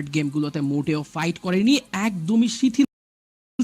গেমগুলোতে মোটেও ফাইট করেনি। একদমই শিথিল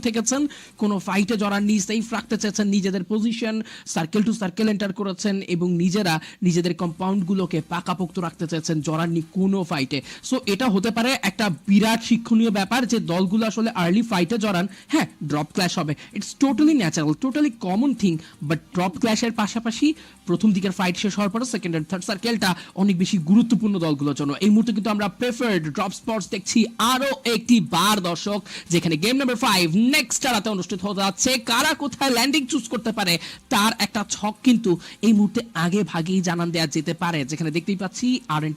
থেকেছেন। কোনো ফাইটে জড়াননি সেফ রাখতে চেয়েছেন নিজেদের position circle to circle enter করেছেন এবং নিজেরা নিজেদের কম্পাউন্ডগুলোকে পাকাপোক্ত রাখতে চেয়েছেন। জড়াননি কোনো ফাইটে সো এটা হতে পারে একটা বিরাট শিক্ষণীয় ব্যাপার যে দলগুলো আসলে আর্লি ফাইটে জড়ান। হ্যাঁ ড্রপ ক্ল্যাশ হবে। It's totally natural totally common thing but drop ক্ল্যাশের পাশাপাশি প্রথম দিকের ফাইট শেষ হওয়ার পরে সেকেন্ড এন্ড থার্ড সার্কেলটা অনেক বেশি গুরুত্বপূর্ণ দলগুলোর জন্য। এই মুহূর্তে কিন্তু আমরা প্রেফার্ড ড্রপ স্পটস দেখছি আরও একটি বার, দর্শক, যেখানে গেম নাম্বার ফাইভ নেক্সট রাতে অনুষ্ঠিত হতে যাচ্ছে। কারা কোথায় ল্যান্ডিং চুজ করতে পারে, তার একটা ছক কিন্তু এই মুহূর্তে আগে ভাগেই জানান দেওয়া যেতে পারে। যেখানে দেখতেই পাচ্ছি আর এন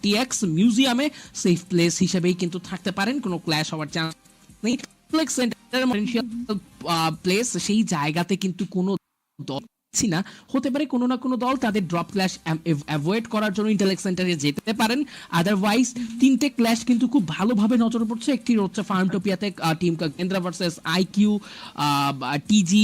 মিউজিয়ামে সেফ প্লেস হিসেবেই কিন্তু থাকতে পারেন, কোনো ক্ল্যাশ হওয়ার চান্স নেই। প্লেস সেই জায়গাতে কিন্তু কোনো পাচ্ছি না। হতে পারে কোনো না কোনো দল তাদের ড্রপ ক্ল্যাশ অ্যাভয়েড করার জন্য ইন্টেলেক্ট সেন্টারে যেতে পারেন। আদারওয়াইজ তিনটে ক্ল্যাশ কিন্তু খুব ভালোভাবে নজরে পড়ছে একটি হচ্ছে ফার্মটোপিয়াতে টিম কেন্দ্রা versus IQ TG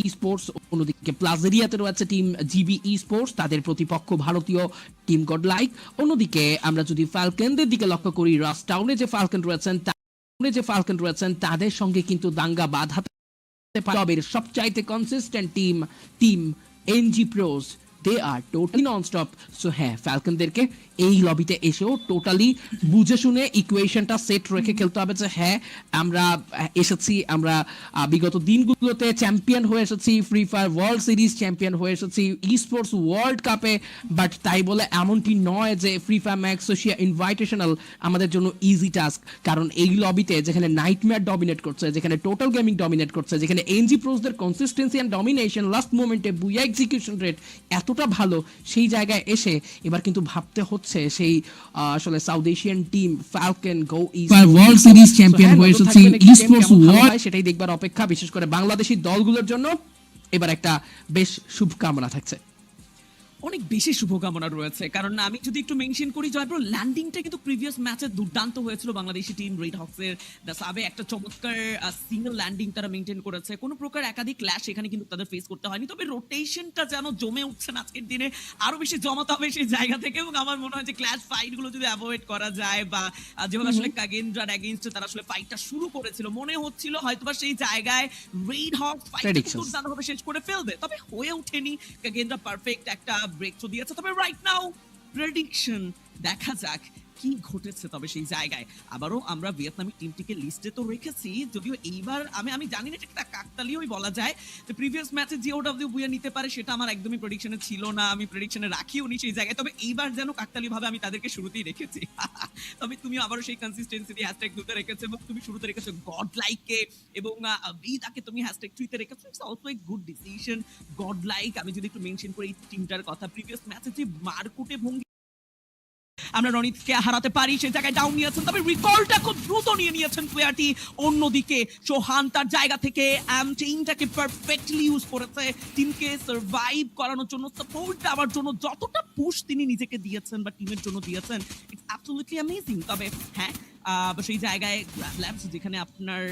esports অন্যদিকে প্লাজেরিয়াতে রয়েছে টিম জিবি ই স্পোর্টস তাদের প্রতিপক্ষ ভারতীয় টিম গড লাইক অন্যদিকে আমরা যদি ফালকেনদের দিকে লক্ষ্য করি রাস টাউনে যে ফালকন রয়েছেন যে ফালকন রয়েছেন, তাদের সঙ্গে কিন্তু দাঙ্গা বাধাতে ক্লাবের সবচাইতে consistent team team NG pros they are totally non stop so হ্যাঁ ফ্যালকনদেরকে এই লবিতে এসেও টোটালি বুঝে শুনে ইকুয়েশনটা সেট রেখে খেলতে হবে যে হ্যাঁ আমরা এসেছি, আমরা বিগত দিনগুলোতে চ্যাম্পিয়ন হয়ে এসেছি Free Fire World Series champion হয়ে এসেছি ই ওয়ার্ল্ড কাপে বাট তাই বলে এমনটি নয় যে ফ্রি ফায়ার ম্যাক্স সোশিয়া ইনভাইটেশনাল আমাদের জন্য ইজি টাস্ক কারণ এই লবিতে যেখানে নাইটমেয়ার ডমিনেট করছে, যেখানে টোটাল গেমিং ডমিনেট করছে, যেখানে এনজি প্রোসদের কনসিস্টেন্সি অ্যান্ড ডমিনেশন লাস্ট মোমেন্টে বুয়া এক্সিকিউশন রেট এতটা ভালো সেই জায়গায় এসে এবার কিন্তু ভাবতে হচ্ছে সেই আসলে South Asian team Falcon go World Series champion হয়ে এসেছে স্পোর্টস ওয়ার্ল্ড সেটাই দেখবার অপেক্ষা বিশেষ করে বাংলাদেশি দলগুলোর জন্য এবার একটা বেশ শুভকামনা থাকছে। অনেক বেশি শুভকামনা রয়েছে। কারণ আমি যদি একটু মেনশন করি জয়পুর ল্যান্ডিংটা কিন্তু প্রিভিয়াস ম্যাচে দুর্দান্ত হয়েছিল বাংলাদেশি টিম রেড হক্সের দ্য সাবে একটা চমৎকার সিঙ্গেল ল্যান্ডিং তারা মেনটেন করেছে। কোনো প্রকার একাধিক ক্ল্যাশ এখানে কিন্তু তাদের ফেস করতে হয়নি। তবে রোটেশনটা যেন জমে উঠছে আজকের দিনে আরও বেশি জমাতে হবে সেই জায়গা থেকে। এবং আমার মনে হয় যে ক্ল্যাশ ফাইটগুলো যদি অ্যাভয়েড করা যায় বা যেভাবে আসলে কাগেন্দ্রার অ্যাগেইনস্টে তারা আসলে ফাইটটা শুরু করেছিল মনে হচ্ছিল হয়তোবা সেই জায়গায় রেড হক ফাইট. দুর্দান্তভাবে শেষ করে ফেলবে। তবে হয়ে ওঠেনি কাগেন্দ্রা পারফেক্ট একটা ব্রেক তো দিয়েছে। তবে রাইট নাও প্রেডিকশন দেখা যাক কি ঘটেছে তবে সেই জায়গায়? আবারও আমরা ভিয়েতনামি টিমটিকে লিস্টে তো রেখেছি, যদিও এইবার আমি আমি জানি না একটা কাকতালিওই বলা যায়। যে প্রিভিয়াস ম্যাচে যে ওটা অফ বুয়া নিতে পারে, সেটা আমার একদমই প্রেডিকশনে ছিল না, আমি প্রেডিকশনে রাখিও নি সেই জায়গায়। তবে এইবার যেন কাকতালি ভাবে আমি তাদেরকে শুরুতেই রেখেছি। তবে তুমি আবারও সেই কনসিস্টেন্সি দিয়ে হ্যাশট্যাগ দুতে রেখেছো এবং তুমি শুরুতে রেখেছো গড লাইককে এবং বিদাকে তুমি হ্যাশট্যাগ থ্রিতে রেখেছো। It's also a good decision Godlike আমি যদি একটু মেনশন করি এই টিমটার কথা প্রিভিয়াস ম্যাচে যে মারকুটে ভঙ্গি আমরা রনিতকে হারাতে পারি সেই জায়গায় ডাউন নিয়েছেন, তবে রিকলটা খুব দ্রুত নিয়ে নিয়েছেন প্লেয়ারটি অন্যদিকে চৌহান তার জায়গা থেকে অ্যামটেইনটাকে পারফেক্টলি ইউজ করেছে টিমকে সার্ভাইভ করানোর জন্য সাপোর্ট দেওয়ার জন্য, যতটা পুশ তিনি নিজেকে দিয়েছেন বা টিমের জন্য দিয়েছেন ইটস অ্যাবসলিউটলি অ্যামেজিং তবে হ্যাঁ সেই জায়গায় ল্যাবস যেখানে আপনার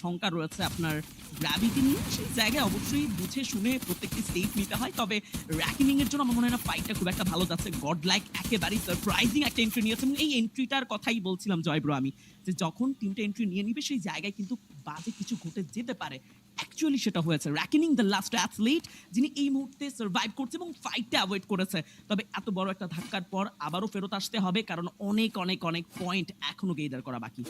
শঙ্কা রয়েছে আপনার গ্র্যাভিটি নিয়ে, সেই জায়গায় অবশ্যই বুঝে শুনে প্রত্যেকটি স্টেপ নিতে হয়। তবে র্যাকিনিং এর জন্য আমার মনে হয় না ফাইটটা খুব একটা ভালো যাচ্ছে। গড লাইক একেবারেই সারপ্রাইজিং একটা এন্ট্রি নিয়েছে। এই এন্ট্রিটার কথাই বলছিলাম জয়ব্রো আমি, যে যখন টিমটা এন্ট্রি নিয়ে নিবে, সেই জায়গায় কিন্তু বাজে কিছু ঘটে যেতে পারে। অ্যাকচুয়ালি সেটা হয়েছে। র্যাকিনিং দ্য লাস্ট অ্যাথলিট যিনি এই মুহূর্তে সার্ভাইভ করছে এবং ফাইটটা অ্যাভয়েড করেছে। তবে এত বড় একটা ধাক্কার পর আবারও ফেরত আসতে হবে, কারণ অনেক অনেক অনেক পয়েন্ট এখনও গেইদার করা বাকি।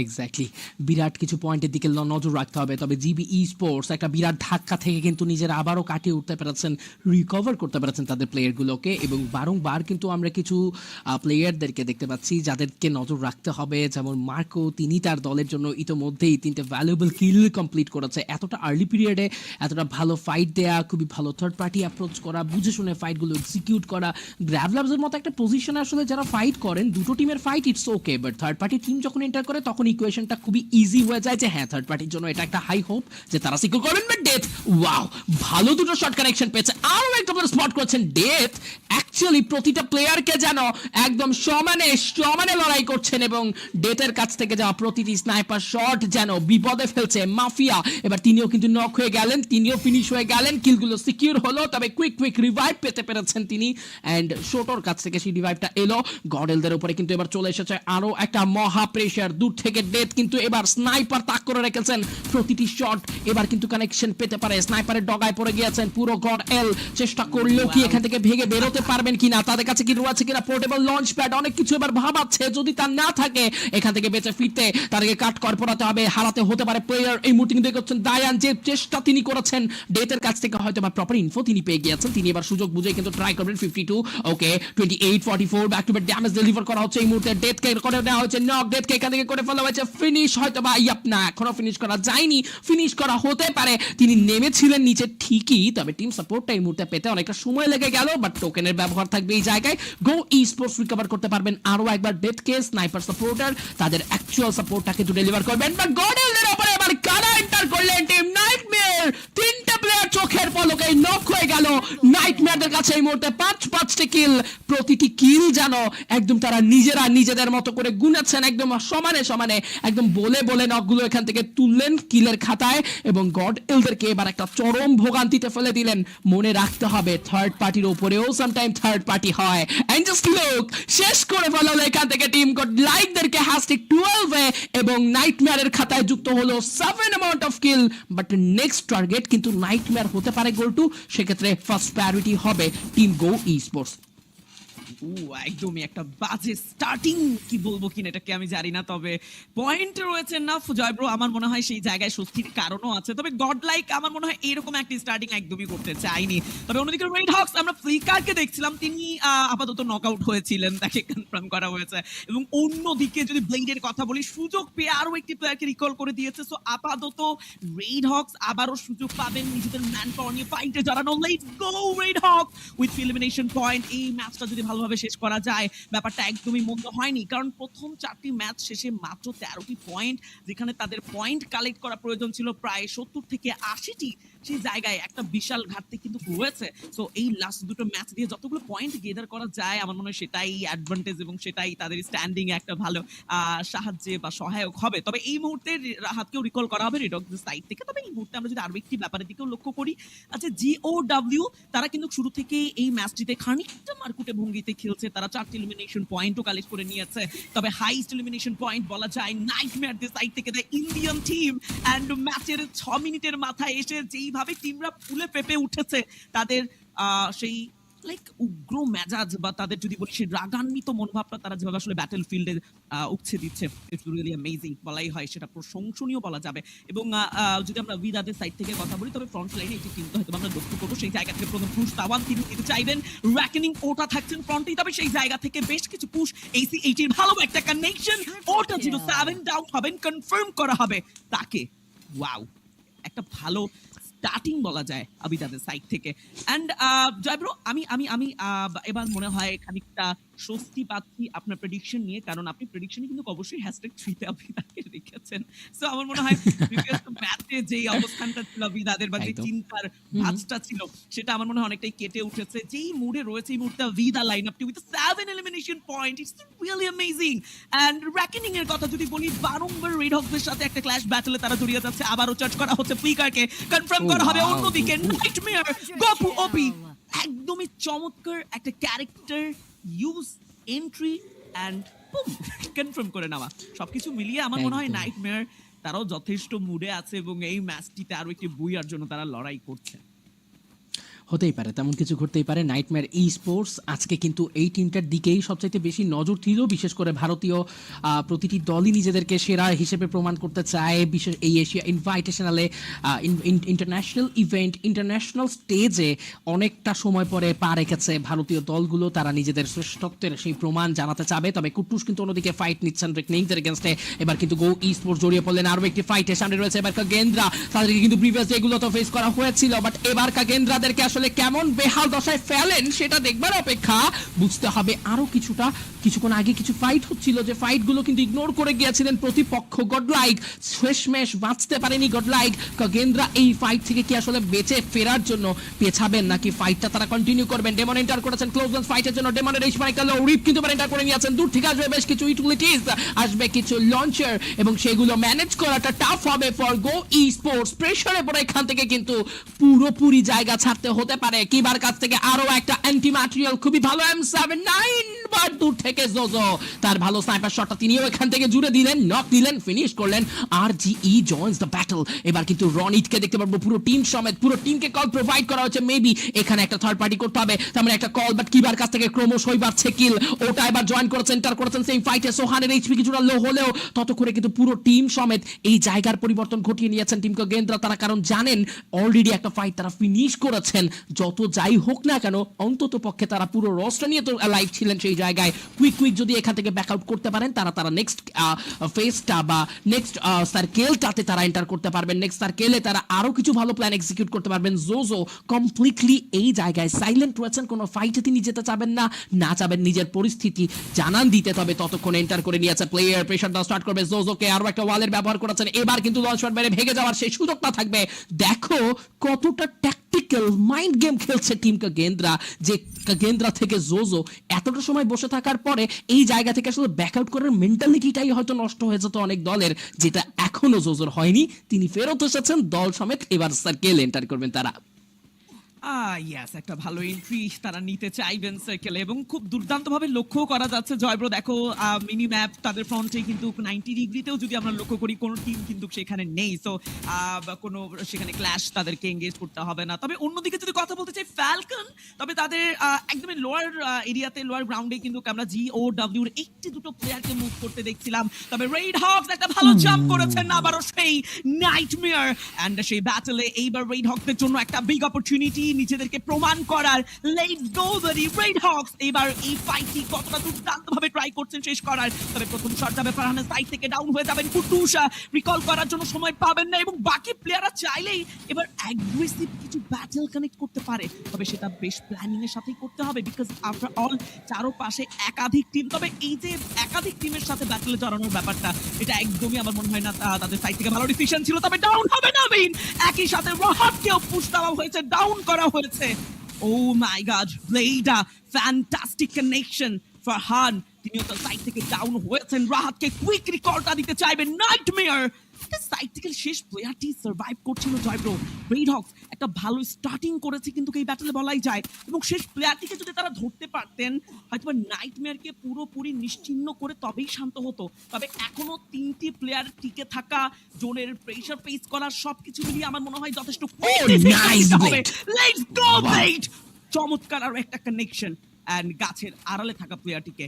এক্স্যাক্টলি বিরাট কিছু পয়েন্টের দিকে নজর রাখতে হবে। তবে জিবি ই স্পোর্টস একটা বিরাট ধাক্কা থেকে কিন্তু নিজেরা আবারও কাটিয়ে উঠতে পেরেছেন রিকভার করতে পেরেছেন তাদের প্লেয়ারগুলোকে এবং বারংবার কিন্তু আমরা কিছু প্লেয়ারদেরকে দেখতে পাচ্ছি যাদেরকে নজর রাখতে হবে। যেমন মার্কো, তিনি তার দলের জন্য ইতোমধ্যেই তিনটে ভ্যালুয়েবল কিল কমপ্লিট করেছে। এতটা আর্লি পিরিয়ডে এতটা ভালো ফাইট দেয়া, খুবই ভালো থার্ড পার্টি অ্যাপ্রোচ করা, বুঝে শুনে ফাইটগুলো এক্সিকিউট করা। গ্র্যাভলাবসের মতো একটা পজিশনে আসলে যারা ফাইট করেন, দুটো টিমের fight it's okay but third party team যখন এন্টার করে, তখন তখন ইকুয়েশনটা খুবই ইজি হয়ে যায় যে হ্যাঁ থার্ড পার্টির জন্য এটা একটা হাই হোপ যে তারা সিকিউর করবেন বাট ডেথ ওয়াও ভালো দুটো শর্ট কানেকশন পেয়েছে। আরও একটা স্পট করছেন ডেথ অ্যাকচুয়ালি প্রতিটা প্লেয়ারকে যেন একদম সমানে সমানে লড়াই করছেন এবং ডেথের কাছ থেকে যাওয়া প্রতিটি স্নাইপার শট যেন বিপদে ফেলছে। মাফিয়া এবার তিনিও কিন্তু নক হয়ে গেলেন, তিনিও ফিনিশ হয়ে গেলেন। কিলগুলো সিকিউর হলো, তবে কুইক কুইক রিভাইভ পেতে পেরেছেন তিনি। অ্যান্ড শোটোর কাছ থেকে সেই রিভাইভটা এলো। গডেলদের উপরে কিন্তু এবার চলে এসেছে আরও একটা মহা প্রেশার দূর থেকে ডেথ কিন্তু এবার স্নাইপার তাক করে রেখেছেন। প্রতিটি শট এবার কিন্তু কানেকশন পেতে পারে। স্নাইপারের ডগায় পড়ে গিয়েছেন পুরো গড এল চেষ্টা করলেও কি এখান থেকে ভেগে বেরোতে পারবেন কিনা? তাদের কাছে কি রয়েছে কিনা? পোর্টেবল লঞ্চ প্যাড অনেক কিছু এবার ভাবাচ্ছে। যদি তার না থাকে এখান থেকে বেঁচে ফিরতে তাদেরকে কাট কর পড়াতে হবে। হারাতে হতে পারে প্লেয়ার এই মুহূর্তে কিন্তু করছেন দায়ান যে চেষ্টা তিনি করেছেন ডেটের কাছ থেকে হয়তো বা প্রপার ইনফো তিনি পেয়ে গিয়েছেন। তিনি এবার সুযোগ বুঝে কিন্তু ট্রাই করবেন fifty two okay twenty eight forty four back to back damage deliver করা হচ্ছে। এই মুহূর্তে ডেথকে করে দেওয়া হয়েছে। নক ডেথকে এখান থেকে করে ফেলা হয়েছে ফিনিশ হয়তো বা এখনও ফিনিশ করা যায়নি ফিনিশ করা হতে পারে। তিনি নেমেছিলেন নিচে ঠিকই, তবে টিম সাপোর্টটা এই মুহূর্তে পেতে অনেকটা সময় লেগে গেল বাট টোকেনের ব্যবহার থাকবে এই জায়গায়। গো ই স্পোর্টস রিকভার করতে পারবেন আরও একবার ডেথ কে স্নাইপার সাপোর্টার তাদের অ্যাকচুয়াল সাপোর্টটা ডেলিভার করবেন। বাট গডেলদের উপরে এবার কারা এন্টার করলেন টিম নাইট চোখের পলকে নক হয়ে গেল। নাইটমেয়ারদের কাছে এই মুহূর্তে পাঁচ, পাঁচটি কিল প্রতিটি কিল যেন একদম তারা নিজেরা নিজেদের মতো করে গুনেছেন, একদম সমানে সমানে, একদম বলে বলে নকগুলো এখান থেকে তুললেন কিলের খাতায় এবং গড এলদেরকে এবার একটা চরম ভোগান্তিতে ফেলে দিলেন। মনে রাখতে হবে থার্ড পার্টির উপরেও সামটাইম থার্ড পার্টি হয়। And just look? শেষ করে ফেলালো এখান থেকে টিম গড লাইকদেরকে হ্যাশট্যাগ 12 এ এবং নাইটমেয়ারের খাতায় যুক্ত হলো seven amount of kill but next target কিন্তু নাইটমেয়ার হতে পারে গোল টু সেক্ষেত্রে ফার্স্ট প্রায়োরিটি হবে টিম গো ই স্পোর্টস ও, একদমই একটা বাজে স্টার্টিং কি বলব কিনা এটাকে আমি জানি না, তবে পয়েন্ট রয়েছে না। জয় ব্রো আমার মনে হয় সেই জায়গায় স্বস্তির কারণও আছে, তবে গড লাইক আমার মনে হয় এরকম একটা স্টার্টিং একদমই করতে চাইনি। তবে অন্যদিকে রেড হক্স আমরা ফ্লিকারকে দেখছিলাম, তিনি আপাতত নকআউট হয়েছিলেন, তাকে কনফার্ম করা হয়েছে। এবং অন্যদিকে যদি ব্লেডের কথা বলি, সুযোগ পেয়ে আরও একটি প্লেয়ারকে রিকল করে দিয়েছে সো আপাতত রেড হক্স আবারও সুযোগ পাবেন নিজেদের ম্যান পাওয়ার নিয়ে ফাইটে জড়ানো। Let's go Red Hawk with elimination point এই ম্যাচটা যদি ভালোভাবে শেষ করা যায়? ব্যাপারটা একদমই মন্দ হয়নি। কারণ প্রথম চারটি ম্যাচ শেষে মাত্র তেরোটি পয়েন্ট যেখানে তাদের পয়েন্ট কালেক্ট করা প্রয়োজন ছিল প্রায় সত্তর থেকে আশিটি সেই জায়গায় একটা বিশাল ঘাটতি কিন্তু রয়েছে। সো এই লাস্ট দুটো ম্যাচ দিয়ে যতগুলো পয়েন্ট গেদার করা যায়, আমার মনে হয় সেটাই অ্যাডভান্টেজ এবং সেটাই তাদের স্ট্যান্ডিং একটা ভালো সাহায্যে বা সহায়ক হবে। তবে এই মুহূর্তে রাহাতকেও রিকল করা হবে রেডক সাইড থেকে। তবে এই মুহূর্তে আমরা যদি আরও একটি ব্যাপারের দিকেও লক্ষ্য করি আচ্ছা জিও ডাব্লিউ তারা কিন্তু শুরু থেকে এই ম্যাচটিতে খানিকটা মারকুটে ভঙ্গিতে খেলছে। তারা চারটি এলিমিনেশন পয়েন্টও কালেক্ট করে নিয়েছে। তবে হাইস্ট এলিমিনেশন পয়েন্ট বলা যায় নাইট ম্যাট নাইটমেয়ারদের সাইড থেকে দেয় ইন্ডিয়ান টিম অ্যান্ড ম্যাচের ছ মিনিটের মাথায় এসে যেইভাবে টিমরা ফুলে পেপে উঠেছে, তাদের সেই লাইক উগ্র মেজাজ বা তাদের যদি বলি সেই রাগান্বিত মনোভাবটা তারা যেভাবে আসলে ব্যাটেল ফিল্ডে উঠছে দিচ্ছে ইটস রিয়েলি অ্যামেজিং বলাই হয়, সেটা প্রশংসনীয় বলা যাবে। এবং যদি আমরা উইদাদের সাইড থেকে কথা বলি, তবে ফ্রন্ট লাইনে একটি কিন্তু হয়তো আমরা লক্ষ্য করব, সেই জায়গা থেকে প্রথম পুশ তাওয়ান, তিনি দিতে চাইবেন র্যাকেনিং ওটা থাকছেন ফ্রন্টেই তবে সেই জায়গা থেকে বেশ কিছু পুশ এসি এইটির ভালো একটা কানেকশন ওটা জিরো সেভেন ডাউন হবেন কনফার্ম করা হবে তাকে। ওয়াও একটা ভালো স্টার্টিং বলা যায় আবিদাদের সাইড থেকে। অ্যান্ড জয়ব্রো আমি আমি আমি এবার মনে হয় খানিকটা স্বস্তি পাচ্ছি আপনার প্রেডিকশন নিয়ে কারণ আপনি প্রেডিকশনে কিন্তু অবশ্যই হ্যাশট্যাগ থ্রিতে আবিদাকে রেখেছেন। সো আমার মনে হয় ম্যাচে যেই অবস্থানটা ছিল আবিদাদের বা যে চিন্তার ভাঁজটা ছিল সেটা আমার মনে হয় অনেকটাই কেটে উঠেছে। যেই মুডে রয়েছে এই মুহূর্তে ভিদা লাইন আপটি with seven elimination point it's really amazing and Reckoning এর কথা যদি বলি বারংবার রেড হকসের সাথে একটা ক্ল্যাশ ব্যাটলে তারা জড়িয়ে যাচ্ছে। আবারও চার্জ করা হচ্ছে ফ্লিকারকে কনফার্ম করা হবে. অন্যদিকে। নাইটমেয়ার গপু ওপি একদমই চমৎকার একটা character use entry and confirm করে নেওয়া সবকিছু মিলিয়ে আমার মনে হয়। নাইটমেয়ার তারাও যথেষ্ট মুডে আছে এবং এই ম্যাচটিতে আরও একটি বুইয়ার জন্য তারা লড়াই করছে হতেই পারে, তেমন কিছু ঘটতেই পারে। নাইটমেয়ার ই স্পোর্টস আজকে কিন্তু এই টিমটার দিকেই সবচাইতে বেশি নজর ছিল। বিশেষ করে ভারতীয় প্রতিটি দলই নিজেদেরকে সেরা হিসেবে প্রমাণ করতে চায়। বিশেষ এই এশিয়া ইনভাইটেশনালে ইন্টারন্যাশনাল ইভেন্ট ইন্টারন্যাশনাল স্টেজে অনেকটা সময় পরে পা রেখেছে ভারতীয় দলগুলো। তারা নিজেদের শ্রেষ্ঠত্বের সেই প্রমাণ জানাতে চাবে। তবে কুটুস কিন্তু অন্যদিকে ফাইট নিচ্ছেন রেকনিংদের এগেনস্টে এবার কিন্তু গো ই স্পোর্টস জড়িয়ে পড়লেন আরও একটি ফাইটে সামনে রয়েছে। এবার গেন্দ্রা তাদেরকে কিন্তু প্রিভিয়াস ডেগুলো তো ফেস করা হয়েছিল বাট এবার গেন্দ্রাদেরকে আসলে আসলে কেমন বেহাল দশায় ফেলেন সেটা দেখবার অপেক্ষা। বুঝতে হবে আরও কিছুটা। কিছুক্ষণ আগে কিছু ফাইট হচ্ছিল। যে ফাইটগুলো কিন্তু ইগনোর করে গিয়েছিলেন প্রতিপক্ষ গডলাইক শেষমেশ বাঁচতে পারেনি গডলাইক গেন্দ্রা এই ফাইট থেকে কি আসলে বেঁচে ফেরার জন্য পেছাবেন নাকি ফাইটটা তারা কন্টিনিউ করবেন? ডেমন এন্টার করেছেন ক্লোজ ফাইটের জন্য। ডেমনের এই সময় কালো রিপ কিন্তু এন্টার করে নিয়েছেন। দূর থেকে আসবে বেশ কিছু ইউটিলিটিস আসবে কিছু লঞ্চার এবং সেগুলো ম্যানেজ করাটা টাফ হবে ফর গো ই স্পোর্টস প্রেসারে পড়ে এখান থেকে কিন্তু পুরোপুরি জায়গা ছাড়তে হতে পারে। কিবার কাছ থেকে আরও একটা অ্যান্টি ম্যাটেরিয়াল খুবই ভালো এম সেভেন নাইন বার দূর থেকে জোজো। তার ভালো স্নাইপার শটটা তিনিও এখান থেকে জুড়ে দিলেন নক দিলেন ফিনিশ করলেন। আর জি ই জয়েন্স দ্য ব্যাটল এবার কিন্তু রনিতকে দেখতে পারব, পুরো টিম সমেত, পুরো টিমকে কল প্রোভাইড করা হচ্ছে। মেবি এখানে একটা থার্ড পার্টি করতে হবে। তার মানে একটা কল বাট কিবার কাছ থেকে ক্রমশই বাড়ছে কিল ওটা এবার জয়েন করেছেন এন্টার করেছেন সেই ফাইটে সোহানের এইচপি কিছুটা লো হলেও ততক্ষণে কিন্তু পুরো টিম সমেত এই জায়গার পরিবর্তন ঘটিয়ে নিয়েছেন টিমকে গেন্দ্রা তারা কারণ জানেন অলরেডি একটা ফাইট তারা ফিনিশ করেছেন। যত যাই হোক না কেন অন্তত পক্ষে তারা পুরো রস্টার নিয়ে তো লাইভ ছিলেন সেই জায়গায় কুইক কুইক যদি এখান থেকে ব্যাক আউট করতে পারেন, তারা তারা নেক্সট ফেসটা বা নেক্সট সার্কেলটাতে তারা এন্টার করতে পারবেন। নেক্সট সার্কেলে তারা আরও কিছু ভালো প্ল্যান এক্সিকিউট করতে পারবেন। জোজো কমপ্লিটলি এই জায়গায় সাইলেন্ট রয়েছেন, কোনো ফাইটে তিনি যেতে চাবেন না না চাবেন নিজের পরিস্থিতি। জানান দিতে তবে ততক্ষণ এন্টার করে নিয়েছে প্লেয়ার প্রেশার দেওয়া স্টার্ট করবে। জোজোকে আরও একটা ওয়ালের ব্যবহার করেছেন। এবার কিন্তু লঞ্চ মেরে ভেঙে যাওয়ার সেই সুযোগটা থাকবে। দেখো কতটা ট্যাকটিক্যাল মাইন্ড গেম খেলছে টিম কাগেন্দ্রা, যে কাগেন্দ্রা থেকে জোজো এতটা সময় বসে থাকার পরে এই জায়গা থেকে আসলে ব্যাক আউট করার মেন্টালিটিটাই হয়তো নষ্ট হয়ে যেত অনেক দলের, যেটা এখনও জোজোর হয়নি। তিনি ফেরত এসেছেন, দল সমেত এবার সার্কেল এন্টার করবেন তারা। ইয়াস একটা ভালো এন্ট্রি তারা নিতে চাইবেন সার্কেলে এবং খুব দুর্দান্তভাবে লক্ষ্য করা যাচ্ছে। জয়ব্রো দেখো মিনি ম্যাপ তাদের ফ্রন্টে কিন্তু নাইনটি ডিগ্রিতেও যদি আমরা লক্ষ্য করি কোনো টিম কিন্তু সেখানে নেই। সো কোনো সেখানে ক্ল্যাশ তাদেরকে এঙ্গেজ করতে হবে না। তবে অন্যদিকে যদি কথা বলতে চাই ফ্যালকন তবে তাদের একদমই লোয়ার এরিয়াতে লোয়ার গ্রাউন্ডে কিন্তু আমরা জি ও ডাব্লিউর একটি দুটো প্লেয়ারকে মুভ করতে দেখছিলাম। তবে রেড হকস একটা ভালো জাম্প করেছেন আবারও সেই নাইটমেয়ার এন্ড সেই ব্যাটলে এইবার রেড হকসের জন্য একটা বিগ অপরচুনিটি নিজেদেরকে প্রমাণ করার। Let's go the Red Hawks এবার এই ফাইটটি কতটা দুর্দান্ত ভাবে ট্রাই করছেন শেষ করার। তবে প্রথম শট যাবে ফারহানের সাইড থেকে ডাউন হয়ে যাবেন কুটুসা। রিকল করার জন্য সময় পাবেন না এবং বাকি প্লেয়াররা চাইলেই এবার অ্যাগ্রেসিভ কিছু ব্যাটল কানেক্ট করতে পারে। তবে সেটা বেশ প্ল্যানিং এর সাথেই করতে হবে বিকজ আফটার অল চারোপাশে একাধিক টিম তবে এই যে একাধিক টিমের সাথে ব্যাটলে জড়ানোর ব্যাপারটা, এটা একদমই আমার মনে হয় না তাদের সাইড থেকে ভালো ডিসিশন ছিল। তবে ডাউন হবে না মিন একই সাথে রহাতকেও পুশ দেওয়া হয়েছে ডাউন করা হয়েছে ও মাই গড ব্লেডা ফ্যান্টাস্টিক কানেকশন ফারহান তিনিও তার সাইড থেকে ডাউন হয়েছেন রাহাতকে কুইক রিকলটা দিতে চাইবেন নাইটমেয়ার থেকে শেষ প্লেয়ারটি সার্ভাইভ করছিল জয়ব্রো। রেড হক্স একটা ভালো স্টার্টিং করেছে কিন্তু এই ব্যাটলে বলাই যায়। এবং শেষ প্লেয়ারটিকে যদি তারা ধরতে পারতেন হয়তো নাইটমেয়ারকে পুরোপুরি নিশ্চিহ্ন করে তবেই শান্ত হতো। তবে এখনও তিনটি প্লেয়ার টিকে থাকা জোনের প্রেসার ফেস করা সবকিছু মিলিয়ে আমার মনে হয় যথেষ্ট. লেটস চমৎকার আর একটা কানেকশন এন্ড গাছের আড়ালে থাকা প্লেয়ারটিকে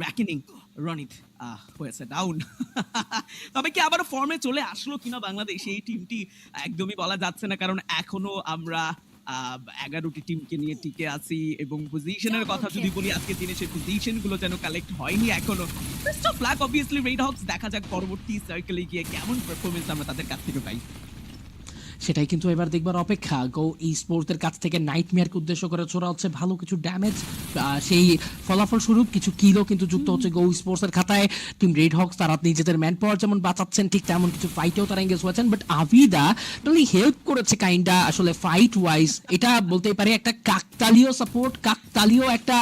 র্যাকেনিং রনিত হয়েছে ডাউন তবে কি আবার ফর্মে চলে আসলো কিনা বাংলাদেশ? এই টিমটি একদমই বলা যাচ্ছে না কারণ এখনও আমরা এগারোটি টিমকে নিয়ে টিকে আছি এবং পজিশনের কথা যদি বলি আজকে দিনে সেই পজিশনগুলো যেন কালেক্ট হয়নি এখনও। Best of luck obviously Red Hawks দেখা যাক পরবর্তী সার্কেলে গিয়ে কেমন পারফরমেন্স আমরা তাদের কাছ থেকে পাই। সেটাই কিন্তু এবার দেখবার অপেক্ষা। গো ই স্পোর্টসের কাছ থেকে নাইটমেয়ারকে উদ্দেশ্য করে ছোড়া হচ্ছে ভালো কিছু ড্যামেজ সেই ফলাফল স্বরূপ কিছু কিলো কিন্তু যুক্ত হচ্ছে গো স্পোর্টসের খাতায়। টিম রেড হক্স তারা নিজেদের ম্যান পাওয়ার যেমন বাঁচাচ্ছেন, ঠিক তেমন কিছু ফাইটেও তারা এঙ্গেজ হয়েছেন। বাট আভিদা টোটালি হেল্প করেছে কাইন্ডা আসলে ফাইট ওয়াইজ এটা বলতেই পারি একটা কাকতালীয় সাপোর্ট কাকতালীয় একটা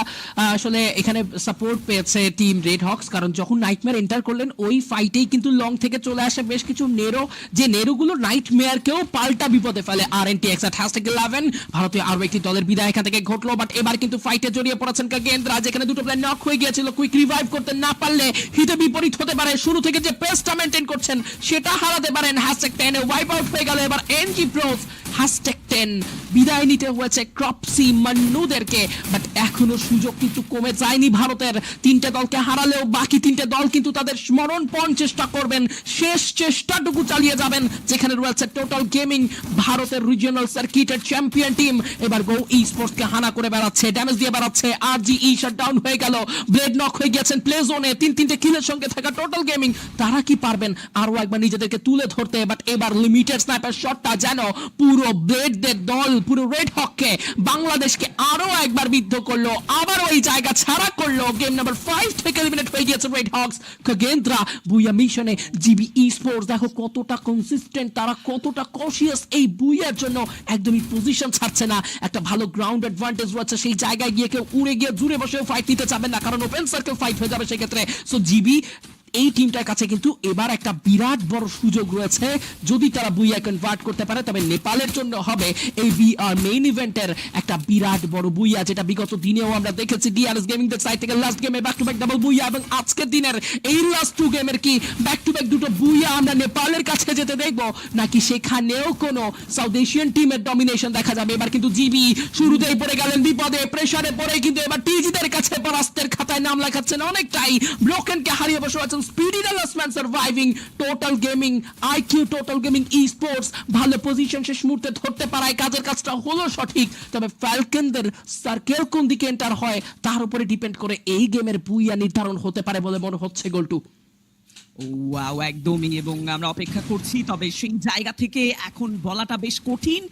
আসলে এখানে সাপোর্ট পেয়েছে টিম রেড হক্স কারণ যখন নাইটমেয়ার এন্টার করলেন, ওই ফাইটেই কিন্তু লং থেকে চলে আসে বেশ কিছু নেরো যে নেরোগুলো নাইটমেয়ারকেও পাল্টা বিপদে ফেলে R N T X at hashtag eleven ভারতীয় আরও একটি দলের বিদায় এখান থেকে ঘটলো বাট এবার কিন্তু ফাইটে জড়িয়ে পড়েছেন কাগেন্দ্রা যেখানে দুটো প্লেয়ার নক হয়ে গিয়েছিল কুইক রিভাইভ করতে না পারলে হিতে বিপরীত হতে পারে। শুরু থেকে যে পেসটা মেনটেন করছেন, সেটা হারাতে পারেন। হ্যাশট্যাগ টেনে ওয়াইপ আউট হয়ে গেল এবার এনজি প্রোস হ্যাশট্যাগ টেন বিদায় নিতে হয়েছে ক্রপসি মান্নুদেরকে বাট এখনও সুযোগ কিন্তু কমে যায়নি ভারতের। তিনটে দলকে হারালেও বাকি তিনটে দল কিন্তু তাদের স্মরণপণ চেষ্টা করবেন। শেষ চেষ্টাটুকু চালিয়ে যাবেন, যেখানে রয়েছে টোটাল গেমিং ভারতের রিজিওনাল সার্কিটের চ্যাম্পিয়ন টিম এবার গো ই স্পোর্টসকে হানা করে বেড়াচ্ছে ড্যামেজ দিয়ে বেড়াচ্ছে। আর জি ই শাট ডাউন হয়ে গেল ব্লেড নক হয়ে গেছেন প্লে জোনে তিন তিনটে কিলের সঙ্গে থাকা টোটাল গেমিং তারা কি পারবেন? আরও একবার নিজেদেরকে তুলে ধরতে বাট এবার লিমিটেড স্নাইপার শটটা যেন পুরো ব্লেড রেডদের দল, পুরো রেড হককে বাংলাদেশকে আরও একবার বিদ্ধ করল, আবার ওই জায়গা ছাড়া করল। গেম নাম্বার ফাইভ থেকে এলিমিনেট হয়ে গিয়েছে রেড হক খগেন্দ্রা, বুইয়া মিশনে জিবি ই স্পোর্টস দেখো কতটা কনসিস্টেন্ট তারা কতটা কশিয়াস এই বুইয়ার জন্য। একদমই পজিশন ছাড়ছে না। একটা ভালো গ্রাউন্ড অ্যাডভান্টেজ রয়েছে সেই জায়গায় গিয়ে কেউ উড়ে গিয়ে জুড়ে বসে ফাইট নিতে চাবেন না, কারণ ওপেন সার্কেল ফাইট হয়ে যাবে সেক্ষেত্রে। সো জিবি এই টিমটার কাছে কিন্তু এবার একটা বিরাট বড় সুযোগ রয়েছে। যদি তারা বুইয়া কনভার্ট করতে পারে, তবে নেপালের জন্য হবে এই বিআর মেইন ইভেন্টের একটা বিরাট বড় বুইয়া, যেটা বিগত দিনেও আমরা দেখেছি ডিআরএস গেমিং দের সাইড থেকে লাস্ট গেমে back to back double booyah এবং আজকের দিনের এই লাস্ট টু গেমের কি ব্যাক টু ব্যাক দুটো বুইয়া আমরা নেপালের কাছে যেতে দেখব, নাকি সেখানেও কোনো সাউথ এশিয়ান টিমের ডমিনেশন দেখা যাবে? এবার কিন্তু জিবি শুরুতেই পড়ে গেলেন বিপদে প্রেসারে পড়ে কিন্তু এবার টিজিদের কাছে পরাস্তের খাতায় নাম লেখাচ্ছেন অনেকটাই। ব্রোকেনকে হারিয়ে বসে আছেন Speedy last man surviving total gaming IQ total gaming esports ভালো পজিশন শেষ মুহূর্তে ধরতে পারায়। কাজের কাজটা হলো সঠিক, তবে ফ্যালকনদের সার্কেল কোন দিকে এন্টার হয়, তার উপরে ডিপেন্ড করে এই গেমের বুইয়া নির্ধারণ হতে পারে বলে মনে হচ্ছে গোলটু। ওয়াও একদমই এবং আমরা অপেক্ষা করছি তবে সেই জায়গা থেকে এখন বলাটা বেশ কঠিন।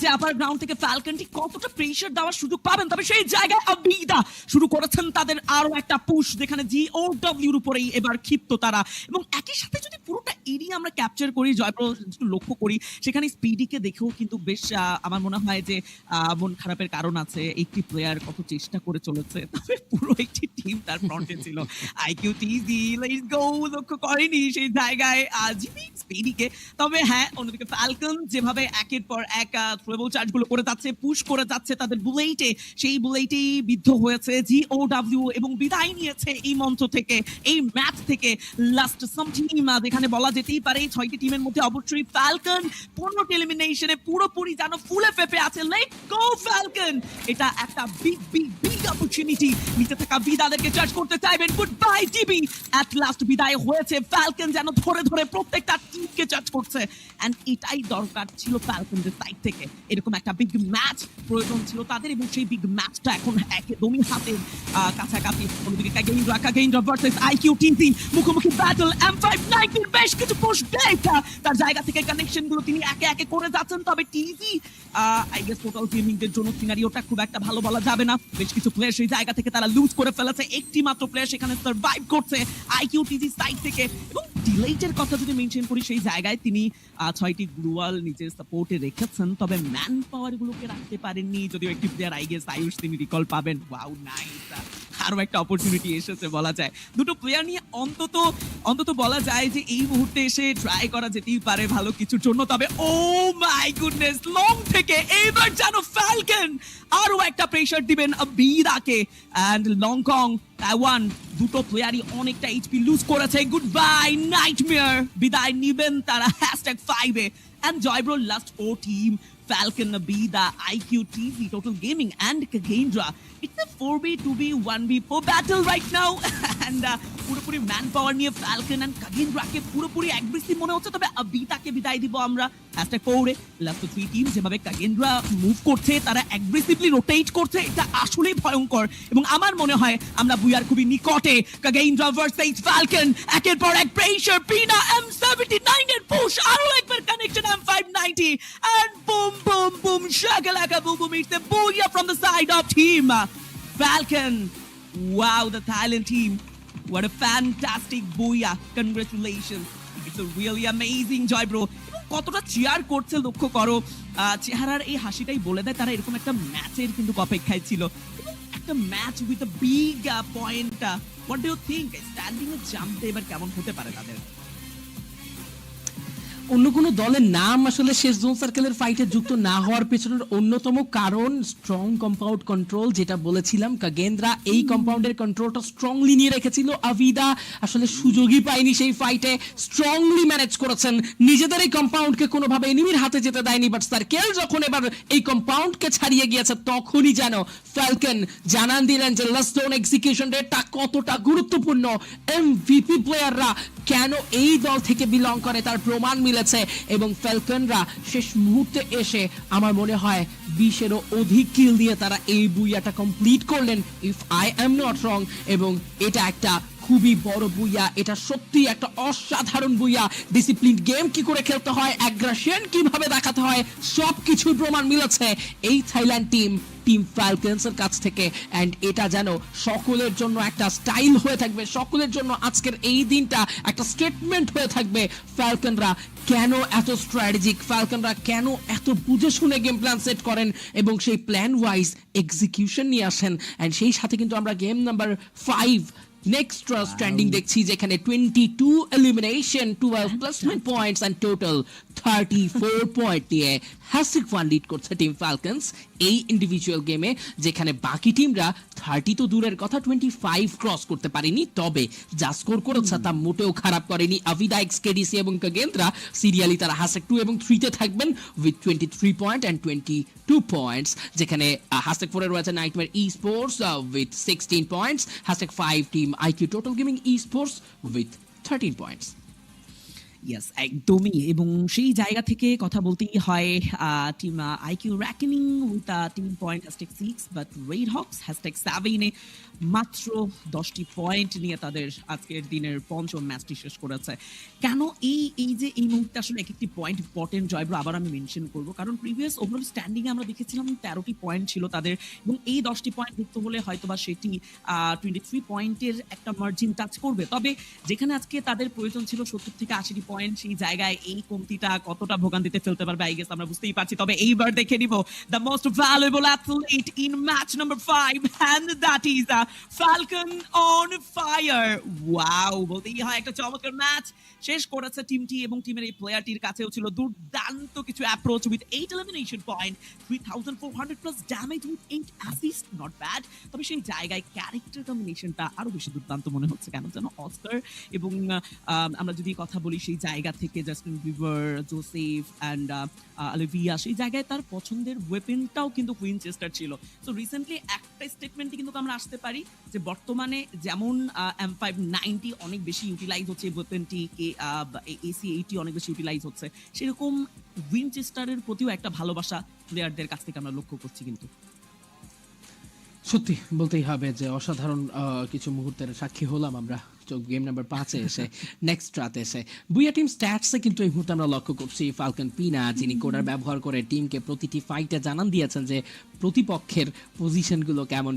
যে আপার গ্রাউন্ড থেকে ফ্যালকনটি কতটা প্রেশার দেওয়ার সুযোগ পাবেন তবে সেই জায়গায় আবিদা শুরু করেছেন তাদের আরও একটা পুশ যেখানে জি ও ডব্লিউর উপরেই এবার ক্ষিপ্ত তারা। এবং একই সাথে যদি পুরোটা এরিয়া আমরা ক্যাপচার করি জয়প্র একটু লক্ষ্য করি সেখানে স্পিডিকে দেখেও কিন্তু বেশ আমার মনে হয় যে আহ, মন খারাপের কারণ আছে। একটি প্লেয়ার কত চেষ্টা করে চলেছে তবে পুরো একটি টিম তার ফ্রন্টে ছিল। আইকিউ টিজি লেটস গো লক্ষ্য করেনি সেই জায়গায় জিমি স্পিডিকে তবে হ্যাঁ অন্যদিকে ফ্যালকন যেভাবে একের পর এক থ্রোয়েবল চার্জগুলো করে যাচ্ছে পুশ করে যাচ্ছে তাদের বুলেটে সেই বুলেটেই বিদ্ধ হয়েছে জি ও ডাব্লিউ এবং বিদায় নিয়েছে এই মঞ্চ থেকে, এই ম্যাচ থেকে লাস্ট সাম যেখানে বলা যেতেই পারে ছয়টি টিমের মধ্যে অবশ্যই ফ্যালকন পনেরোটি এলিমিনেশনে পুরোপুরি যেন ফুলে ফেপে আছে লেট গো ফ্যালকন এটা একটা বিগ বিগ বিগ অপরচুনিটি নিচে থাকা বিদাদেরকে চার্জ করতে চাইবেন। Good bye GB at last বিদায় হয়েছে ফ্যালকন যেন ধরে ধরে প্রত্যেকটা টিমকে চার্জ করছে। এন্ড এটাই দরকার ছিল ফ্যালকনদের সাইড থেকে। এরকম একটা বিগ ম্যাচ প্রয়োজন ছিল তাদের এবং সেই বিগ ম্যাচটা এখন একদমই হাতের কাছাকাছি। অন্যদিকে কাগেইনরা কাগেইনরা ভার্সেস আইকিউ টিভি মুখোমুখি ব্যাটল এম ফাইভ নাইনটিন বেশ কিছু পোস্ট ডেটা তার জায়গা থেকে কানেকশনগুলো তিনি একে একে করে যাচ্ছেন। তবে টিভি আই গেস টোটাল জন্য সিনারিওটা খুব একটা ভালো বলা যাবে না। বেশ কিছু প্লেয়ার সেই জায়গা থেকে তারা লুজ করে ফেলেছে। একটি মাত্র প্লেয়ার সেখানে সার্ভাইভ করছে। আইকিউ টিভি সাইড থেকে। এবং ডিলেটের কথা যদি মেনশন করি, সেই জায়গায় তিনি ছয়টি গ্লুয়াল নিজের সাপোর্টে রেখেছেন। তবে ম্যান পাওয়ার গুলোকে রাখতে পারেননি। যদিও একটি প্লেয়ার আই গেস আয়ুষ, তিনি রিকল পাবেন। ওয়াও নাইস আরও একটা অপরচুনিটি এসেছে বলা যায়। দুটো প্লেয়ার নিয়ে অন্তত অন্তত বলা যায় যে এই মুহূর্তে এসে ট্রাই করা যেতেই পারে ভালো কিছুর জন্য। তবে ও মাই গুডনেস লং থেকে এইবার যেন ফ্যালকন আরও একটা প্রেসার দিবেন বিদাকে এন্ড লংকং তাইওয়ান দুটো প্লেয়ারই অনেকটা এইচপি লুজ করেছে। গুড বাই নাইটমেয়ার বিদায় নিবেন তারা হ্যাশট্যাগ ফাইভে and Joybro last four team Falcon, Abida, IQ, TV, Total Gaming, and Kagendra. It's a 4v, 2v, 1v4 battle right now. and uh, পুরোপুরি man power নিয়ে Falcon and কাগেন্দ্রাকে পুরোপুরি aggressive মনে হচ্ছে তবে আবিতাকে বিদায় দিব আমরা হ্যাশট্যাগ ফোরে লাস্ট থ্রি টিম যেভাবে কাগেন্দ্রা মুভ করছে তারা অ্যাগ্রেসিভলি রোটেট করছে এটা আসলেই ভয়ঙ্কর এবং আমার মনে হয় আমরা বুয়ার খুবই নিকটে কাগেন্দ্রা ভার্সেস ফ্যালকন একের পর এক প্রেসার পিনা এম সেভেন্টি নাইন এর পুশ আরও একবার connection M five ninety and boom boom boom boom boom it's the booyah from the side of team Falcon wow the Thailand team what a fantastic booyah congratulations it's a really amazing joy bro কতটা চেয়ার করছে লক্ষ্য করো চেহারার এই হাসিটাই বলে দেয় তারা এরকম একটা ম্যাচের কিন্তু অপেক্ষায় ছিল একটা match with a big point what do you think standing এ জাম্পতে এবার কেমন হতে পারে তাদের অন্য কোনো দলের নাম আসলে শেষ জোন সার্কেলের ফাইটে যুক্ত না হওয়ার পেছনের অন্যতম কারণ স্ট্রং কম্পাউন্ড কন্ট্রোল যেটা বলেছিলাম কাগেন্দ্রা। এই কম্পাউন্ডের কন্ট্রোলটা স্ট্রংলি নিয়ে রেখেছিল আভিদা আসলে সুযোগই পায়নি সেই ফাইটে স্ট্রংলি ম্যানেজ করেছেন। নিজেদের এই কম্পাউন্ডকে কোনোভাবে এনিমির হাতে যেতে দেয়নি বাট সার্কেল যখন এবার এই কম্পাউন্ডকে ছাড়িয়ে গিয়েছে, তখনই যেন ফ্যালকন জানান দিলেন যে লাস্ট জোন এক্সিকিউশন রেটটা কতটা গুরুত্বপূর্ণ। এমভিপি প্লেয়াররা কেন এই দল থেকে বিলং করে তার প্রমাণ মিলেছে এবং ফ্যালকনরা শেষ মুহূর্তে এসে আমার মনে হয় বিশেরও অধিক কিল দিয়ে তারা এই বুইয়াটা কমপ্লিট করলেন if I am not wrong এবং এটা একটা খুবই বড় বুইয়া, এটা সত্যি একটা অসাধারণ বুইয়া। ডিসিপ্লিন গেম কি করে খেলতে হয় অ্যাগ্রেশন কীভাবে দেখাতে হয়, সবকিছুর প্রমাণ মিলেছে। এই থাইল্যান্ড টিম টিম ফ্যালকনসের কাছ থেকে। অ্যান্ড এটা যেন সকলের জন্য একটা স্টাইল হয়ে থাকবে সকলের জন্য আজকের এই দিনটা একটা স্টেটমেন্ট হয়ে থাকবে। ফ্যালকনরা কেন এত স্ট্র্যাটেজিক ফ্যালকনরা কেন এত বুঝে শুনে গেম প্ল্যান সেট করেন? এবং সেই প্ল্যান ওয়াইজ এক্সিকিউশন নিয়ে আসেন। অ্যান্ড সেই সাথে কিন্তু আমরা game number five next standing দেখছি যেখানে twenty two elimination twelve placement points and total thirty four point নিয়ে হ্যাসিক ফান লিড করছে টিম ফ্যালকনস এই ইন্ডিভিজুয়াল গেমে যেখানে বাকি টিমরা থার্টি তো দূরের কথা টোয়েন্টি ফাইভ ক্রস করতে পারেনি। তবে যা স্কোর করেছে তা মোটেও খারাপ করেনি। আভিদা এক্স কেডিসি এবং কাগেন্দ্রা সিরিয়ালি তারা হাসেক টু এবং থ্রিতে থাকবেন with twenty three point and twenty two points যেখানে হাসেক ফোরে রয়েছে Nightmare esports with sixteen points hashtag five team IQ total gaming esports with thirteen points yes একদমই। এবং সেই জায়গা থেকে কথা বলতেই হয় team IQ Reckoning with point hashtag six but red hashtag সেভেনে মাত্র দশটি পয়েন্ট নিয়ে তাদের আজকের দিনের পঞ্চম ম্যাচটি শেষ করেছে। কেন এই এই যে এই মুহূর্তে আসলে এক একটি পয়েন্ট ইম্পর্টেন্ট জয়ব্র আবার আমি মেনশন করব? কারণ প্রিভিয়াস ওভারঅল স্ট্যান্ডিংয়ে আমরা দেখেছিলাম তেরোটি পয়েন্ট ছিল তাদের এবং এই দশটি পয়েন্ট যুক্ত হলে হয়তোবা সেটি টোয়েন্টি থ্রি পয়েন্টের একটা মার্জিন টাচ করবে। তবে যেখানে আজকে তাদের প্রয়োজন ছিল সত্তর থেকে আশিটি পয়েন্ট সেই জায়গায় এই কমতিটা কতটা ভোগান্তিতে ফেলতে পারবে আই গেস আমরা বুঝতেই পারছি। তবে এইবার দেখে নিব the most valuable athlete in match number five and that is the Falcon on fire wow বলতেই হয় একটা চমৎকার ম্যাচ শেষ করেছে টিমটি এবং টিমের এই প্লেয়ারটির কাছেও ছিল দুর্দান্ত কিছু approach with eight elimination point three thousand four hundred plus damage with eight assist not bad তবে সেই জায়গায় ক্যারেক্টার কম্বিনেশনটা আরও বেশি দুর্দান্ত মনে হচ্ছে, কেন যেন অস্কার এবং আমরা যদি কথা বলি সেই জায়গা থেকে Justin Bieber Joseph and Olivia সেই জায়গায় তার পছন্দের ওয়েপেনটাও কিন্তু উইনচেস্টার ছিল। সো রিসেন্টলি একটা স্টেটমেন্টে কিন্তু আমরা আসতে পারি যে বর্তমানে যেমন এম ফাইভ নাইনটি অনেক বেশি ইউটিলাইজ হচ্ছে ওয়েপেনটি এসি এইটি অনেক বেশি ইউটিলাইজ হচ্ছে। সেরকম উইনচেস্টারের প্রতিও একটা ভালোবাসা প্লেয়ারদের কাছ থেকে আমরা লক্ষ্য করছি কিন্তু। সত্যি বলতেই হবে যে অসাধারণ আহ, কিছু মুহূর্তের সাক্ষী হলাম আমরা। গেম নাম্বার পাঁচে এসে নেক্সট রাতে এসে। বুয়া টিম স্ট্যাটসে কিন্তু এই মুহূর্তে আমরা লক্ষ্য করছি ফালকন পিনা যিনি কোডার ব্যবহার করে টিমকে প্রতিটি ফাইটে জানান দিয়েছেন যে প্রতিপক্ষের পজিশনগুলো কেমন।